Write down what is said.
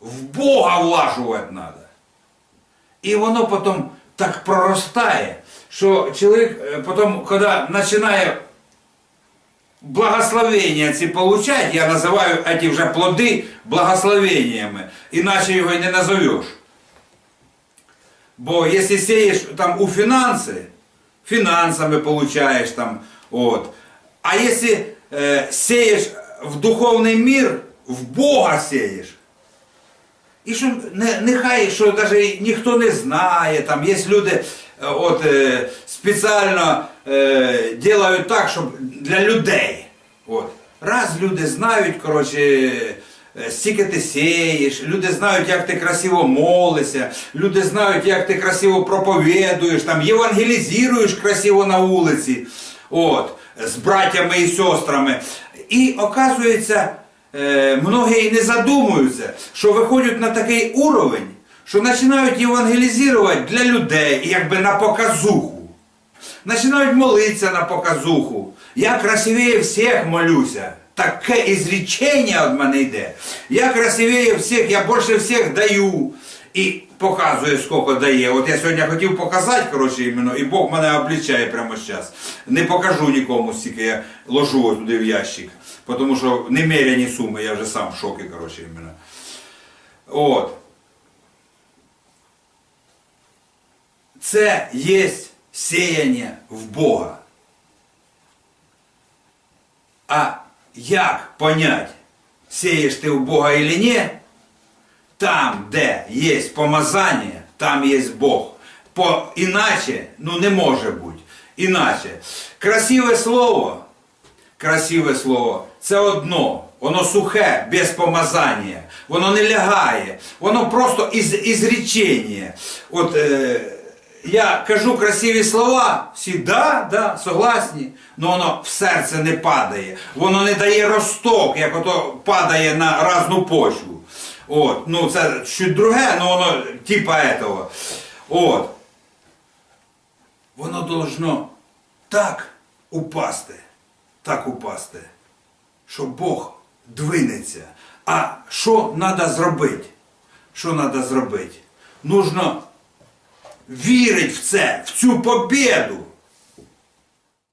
в Бога влажувати треба. І воно потім так проростає, що чоловік е, потім, коли починає благословення ці получать, я називаю ці вже плоди благословеннями, іначе його й не назовеш. Бо якщо сієш там у фінанси, фінансами получаєш там, от. А якщо е, сієш в духовний мір, в Бога сієш, І що не, нехай, що навіть ніхто не знає, там є люди е, от, е, спеціально е, так, щоб для людей. От. Раз люди знають, коротше, е, стільки ти сієш, люди знають, як ти красиво молишся, люди знають, як ти красиво проповідуєш, там, євангелізуєш красиво на вулиці, от, з братями і сестрами. І оказується, е, многі і не задумуються, що виходять на такий уровень, що починають євангелізувати для людей, якби на показуху. Починають молитися на показуху. Я красивее всіх молюся. Таке ізречення від мене йде. Я красивее всіх, я більше всіх даю. І показує, скільки дає. От я сьогодні хотів показати, коротше, іменно, і Бог мене облічає прямо зараз. Не покажу нікому, стільки я ложу туди в ящик. Тому що немерені суми, я вже сам в шокі, коротше, іменно. От. Це є сіяння в Бога. А як понять, сієш ти в Бога или ні, там, де є помазання, там є Бог. По іначе, ну не може бути. Іначе. Красиве слово, красиве слово, це одно. Воно сухе, без помазання. Воно не лягає. Воно просто із, ізречення. От е, я кажу красиві слова, всі да, да, согласні, але воно в серце не падає. Воно не дає росток, як ото падає на разну почву. От, ну це щось друге, але воно типа этого. От. Воно должно так упасти, так упасти, що Бог двинеться. А що треба зробити? Що треба зробити? Нужно вірить в це, в цю побіду.